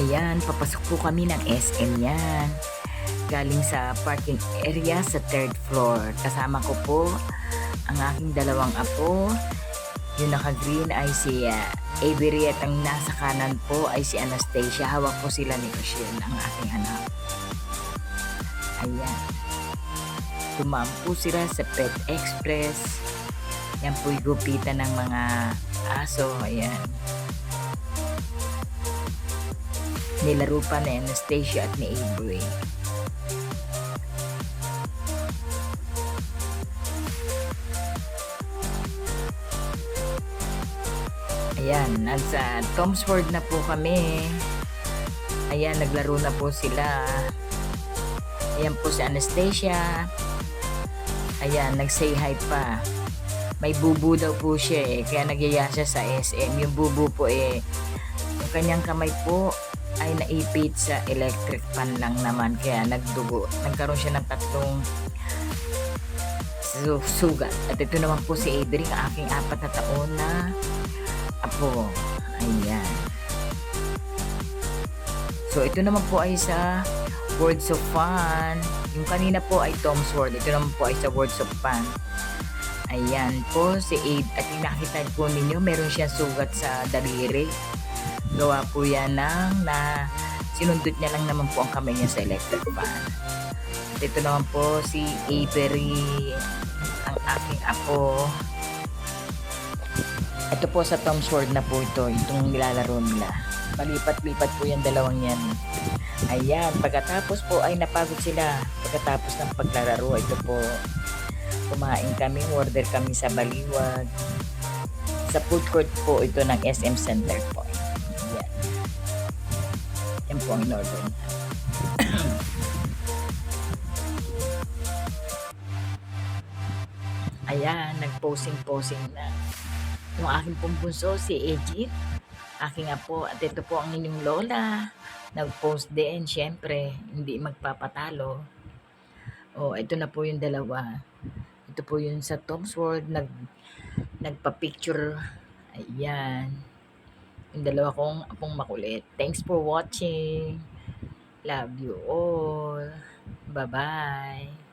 Ayan, papasok po kami ng SM yan. Galing sa parking area sa third floor. Kasama ko po ang aking dalawang apo. Yung naka-green ay si uh, Avery at ang nasa kanan po ay si Anastasia. Hawak po sila ni Rochelle, ang aking anak. Ayan. Tumam po sila sa Pet Express. Yan po'y gupitan ng mga aso. Ayan. Nilaro pa ni Anastasia at ni Avery. Ayan, nasa Tom's World na po kami. Ayan, naglaro na po sila. Ayan po si Anastasia. Ayan, nag-say hi pa. May bubu daw po siya eh, kaya nagyaya siya sa SM. Yung bubu po eh, yung kanyang kamay po ay naipit sa electric fan lang naman, kaya nagdugo. Nagkaroon siya ng tatlong su- sugat. At ito naman po si Avery, ang aking apat na taon na apo. Ayan. So, ito naman po ay sa Words of Fun. Yung kanina po ay Tom's World. Ito naman po ay sa Words of Fun. Ayan po si Abe. At nakita po ninyo, meron siyang sugat sa daliri. Gawa po yan ng na sinundot niya lang naman po ang kamay niya sa electric fan. At ito naman po si Avery, ang aking apo. Ito po sa Tom's World na po ito, itong nilalaro nila. Palipat-lipat po yung dalawang yan. Ayan, pagkatapos po ay napagod sila. Pagkatapos ng paglalaro, ito po, kumain kami, order kami sa Baliwag. Sa food court po ito ng SM Center po. Yan po in-order niya. Ayan, nag-posing-posing na. Yung aking pong bunso, si Ejit. Aking apo. At ito po ang inyong lola. Nag-post din, syempre. Hindi magpapatalo. O, ito na po yung dalawa. Ito po yung sa Tom's World. Nag, nagpa-picture. Ayan. Yung dalawa kong apong makulit. Thanks for watching. Love you all. Bye-bye.